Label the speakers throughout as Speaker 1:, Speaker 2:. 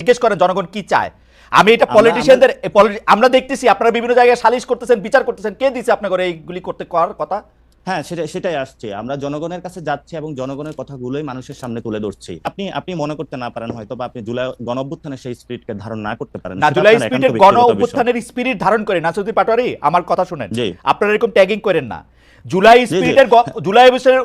Speaker 1: জিজ্ঞেস করেন জনগণ কি চায়? আমি এটা পলিটিশিয়ানদের আমরা দেখতেছি আপনারা বিভিন্ন জায়গায় সালিশ করতেছেন বিচার করতেছেন কে দিছে আপনাকে এইগুলি করতে করার কথা?
Speaker 2: হ্যাঁ সেটা সেটাই আসছে। আমরা জনগণের কাছে যাচ্ছি এবং জনগণের কথাগুলোই মানুষের সামনে তুলে ধরছি। আপনি আপনি মনে করতে না পারেন হয়তো বা আপনি জুলাই গণ অভ্যুত্থানের সেই স্পিরিটকে ধারণ না করতে পারেন।
Speaker 1: না জুলাই স্পিরিটের গণ অভ্যুত্থানের স্পিরিট ধারণ করে নাসুদ্দিন পাটোয়ারি আমার কথা শুনেন। আপনারা এরকম ট্যাগিং করেন না। জুলাই স্পিরিটের জুলাই অভ্যুত্থানের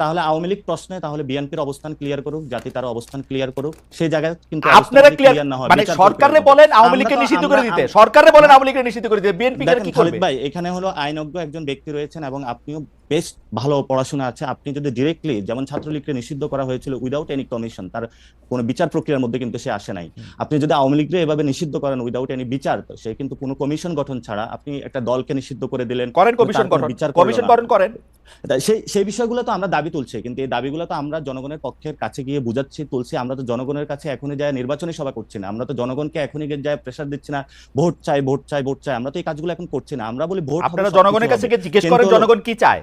Speaker 2: তাহলে আওয়ামী লীগ প্রশ্নে তাহলে বিএনপির অবস্থান ক্লিয়ার করুক জাতি তার অবস্থান ক্লিয়ার করুক। সেই জায়গায় কিন্তু
Speaker 1: আপনারা ক্লিয়ার
Speaker 2: না হয়,
Speaker 1: মানে সরকারে বলেন আওয়ামী লীগকে নিষিদ্ধ করে দিতে। সরকারে বলেন আওয়ামী লীগকে নিষিদ্ধ করে দিতে। বিএনপি কি করবে?
Speaker 2: ভাই এখানে হলো আইনজ্ঞ একজন ব্যক্তি রয়েছেন এবং আপনিও বেশ ভালো পড়াশোনা আছে। আপনি যদি ডিরেক্টলি যেমন ছাত্রলীগকে নিষিদ্ধ করা হয়েছিল উইদাউট এনি কমিশন তার কোনো বিচার প্রক্রিয়ার মধ্যে কিন্তু সে আসে নাই। আপনি যদি আওয়ামী লীগকে এভাবে নিষিদ্ধ করেন উইদাউট এনি বিচার সে কিন্তু কোনো কমিশন গঠন ছাড়া আপনি একটা দলকে নিষিদ্ধ করে দিলেন
Speaker 1: করেন কমিশন গঠন।
Speaker 2: বিচার
Speaker 1: কমিশন গঠন করেন।
Speaker 2: সেই সেই বিষয়গুলো তো আমরা দাবি তুলছি কিন্তু এই দাবিগুলো তো আমরা জনগণের পক্ষের কাছে গিয়ে বুঝাচ্ছি তুলছি। আমরা তো জনগণের কাছে এখনই যায় নির্বাচনী সভা করছি না। আমরা তো জনগণকে এখনই গিয়ে যায় প্রেসার দিচ্ছি না ভোট চাই ভোট চাই ভোট চাই। আমরা তো এই কাজগুলো এখন করছি না। আমরা বলি ভোট
Speaker 1: আপনারা জনগণের কাছে গিয়ে জিজ্ঞেস করেন জনগণ কি চায়।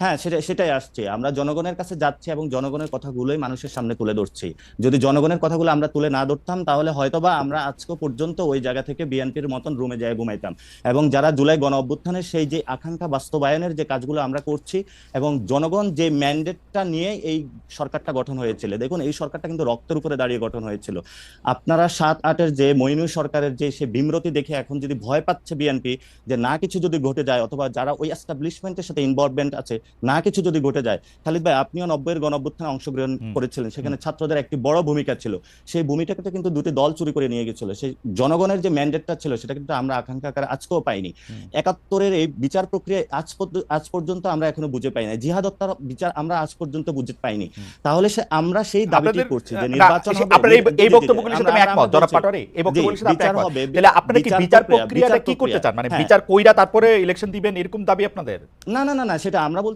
Speaker 2: হ্যাঁ সেটা সেটাই আসছে। আমরা জনগণের কাছে যাচ্ছি এবং জনগণের কথাগুলোই মানুষের সামনে তুলে ধরছি। যদি জনগণের কথাগুলো আমরা তুলে না ধরতাম, তাহলে হয়তোবা আমরা আজকে পর্যন্ত ওই জায়গা থেকে বিএনপির মতন রুমে যায় ঘুমাইতাম। এবং যারা জুলাই গণ অভ্যুত্থানের সেই যে আকাঙ্ক্ষা বাস্তবায়নের যে কাজগুলো আমরা করছি এবং জনগণ যে ম্যান্ডেটটা নিয়ে এই সরকারটা গঠন হয়েছিল, দেখুন, এই সরকারটা কিন্তু রক্তের উপরে দাঁড়িয়ে গঠন হয়েছিল। আপনারা সাত, আটের যে মইনুল সরকারের যে সে বিমরতি দেখে এখন যদি ভয় পাচ্ছে বিএনপি যে না কিছু যদি ঘটে যায় অথবা যারা ওই এস্টাবলিশমেন্টের সাথে ইনভলভমেন্ট আছে না কিছু যদি ঘটে যায় খালিদ ভাই আপনিও নব্বইয়ের গণঅভ্যুত্থানে অংশগ্রহণ করেছিলেন। সেখানে ছাত্রদের একটি বড় ভূমিকা ছিল। সেই ভূমিকাটা কিন্তু দুটি দল চুরি করে নিয়ে গেছিল। সেই জনগণের যে ম্যান্ডেটটা ছিল সেটা কিন্তু আমরা আকাঙ্ক্ষা আকারে আজকেও পাইনি। একাত্তরের এই বিচার প্রক্রিয়া আজ আজ পর্যন্ত আমরা এখনও বুঝে পাই না জিহাদ হত্যার বিচার আমরা আজ পর্যন্ত বুঝে পাইনি। তাহলে সে আমরা সেই দাবিটি করছি যে নির্বাচন হবে
Speaker 1: এই- বক্তব্যগুলির সাথে আমি একমত।
Speaker 2: আমরা
Speaker 1: জনাব পাটোয়ারি এই বক্তব্যগুলির সাথে আপনি একমত। তাহলে আপনারা কি
Speaker 2: বিচার
Speaker 1: প্রক্রিয়াটা কি করতে চান? মানে। বিচার কইরা তারপরে ইলেকশন দিবেন এরকম দাবি আপনাদের?
Speaker 2: না না না না সেটা আমরা বলছি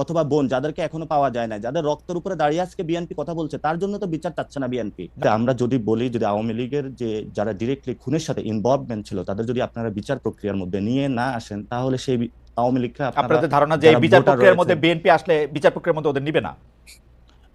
Speaker 2: অথবা বোন যাদেরকে এখনও পাওয়া যায় না যাদের রক্তের উপরে দাঁড়িয়ে আজকে বিএনপি কথা বলছে তার জন্য তো বিচার চাচ্ছে না বিএনপি আমরা যদি বলি যদি আওয়ামী লীগের যে যারা ডিরেক্টলি খুনের সাথে ইনভলভমেন্ট ছিল তাদের যদি আপনারা বিচার প্রক্রিয়ার মধ্যে নিয়ে না আসেন তাহলে সেই আওয়ামী লীগরা
Speaker 1: আপনাদের ধারণা যে বিচার প্রক্রিয়ার মধ্যে বিএনপি আসলে বিচার প্রক্রিয়ার মধ্যে ওদের নিবে না?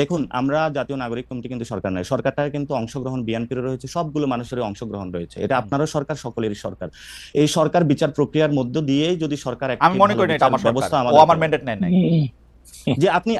Speaker 2: দেখুন আমরা জাতীয় নাগরিক কমিটি কিন্তু সরকার নয়। সরকারটা কিন্তু অংশগ্রহণ বিএনপির রয়েছে সবগুলো মানুষের অংশগ্রহণ রয়েছে। এটা আপনারও সরকার সকলেরই সরকার। এই সরকার বিচার প্রক্রিয়ার মধ্য দিয়েই যদি সরকার
Speaker 1: আমি মনে করি না এটা আমার
Speaker 2: ব্যবস্থা আমাদের
Speaker 1: আমার ম্যান্ডেট
Speaker 2: যে আপনি